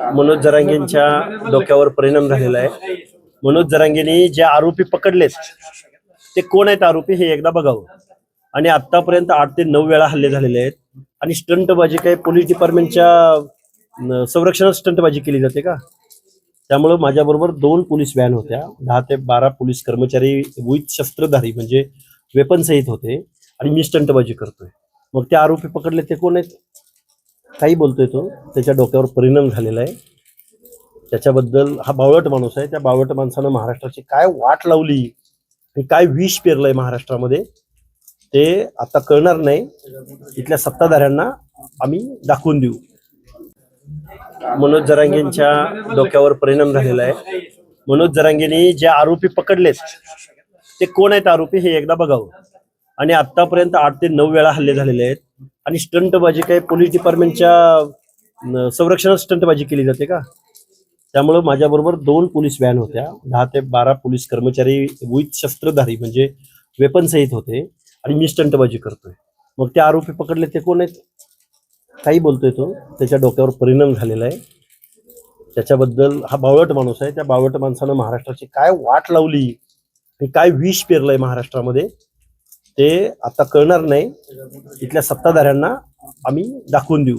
मनोज जरांगेंच्या डोक्यावर परिणाम झालेला आहे. मनोज जरांगेंनी जे आरोपी पकडलेत ते कोण आहेत आरोपी हे एकदा बघावं. आणि आतापर्यंत आठ ते नऊ वेळा हल्ले झालेले आहेत. आणि स्टंटबाजी काही पोलीस डिपार्टमेंटच्या संरक्षणात स्टंटबाजी केली जाते का? त्यामुळं माझ्याबरोबर दोन पोलीस व्हॅन होत्या. दहा ते बारा पोलीस कर्मचारी विथ शस्त्रधारी म्हणजे वेपन सहित होते. आणि मी स्टंटबाजी करतोय. मग ते आरोपी पकडले ते कोण आहेत? काही बोलतोय तो त्याच्या डोक्यावर परिणाम झालेला आहे. त्याच्याबद्दल हा बावळट माणूस आहे. त्या बावळट माणसानं महाराष्ट्राची काय वाट लावली हे काय विष पेरलंय महाराष्ट्रामध्ये ते आता कळणार नाही. इथल्या सत्ताधाऱ्यांना आम्ही दाखवून देऊ. मनोज जरांगेंच्या डोक्यावर परिणाम झालेला आहे. मनोज जरांगेंनी जे आरोपी पकडलेत ते कोण आहेत आरोपी हे एकदा बघावं. आणि आतापर्यंत आठ ते नऊ वेळा हल्ले झालेले आहेत. आणि स्टंटबाजी काय पोलीस डिपार्टमेंटच्या संरक्षणात स्टंटबाजी केली जाते का? त्यामुळं माझ्याबरोबर दोन पोलीस व्हॅन होत्या. दहा ते बारा पोलीस कर्मचारी विथ शस्त्रधारी म्हणजे वेपन सहित होते आणि मी स्टंटबाजी करतोय. मग ते आरोपी पकडले ते कोण आहेत? काही बोलतोय तो. त्याच्या डोक्यावर परिणाम झालेला आहे. त्याच्याबद्दल हा बावळट माणूस आहे. त्या बावळट माणसानं महाराष्ट्राची काय वाट लावली? आणि काय विष पेरलंय महाराष्ट्रामध्ये? ते आता कळणार नाही. इथल्या सत्ताधाऱ्यांना आम्ही दाखवून देऊ.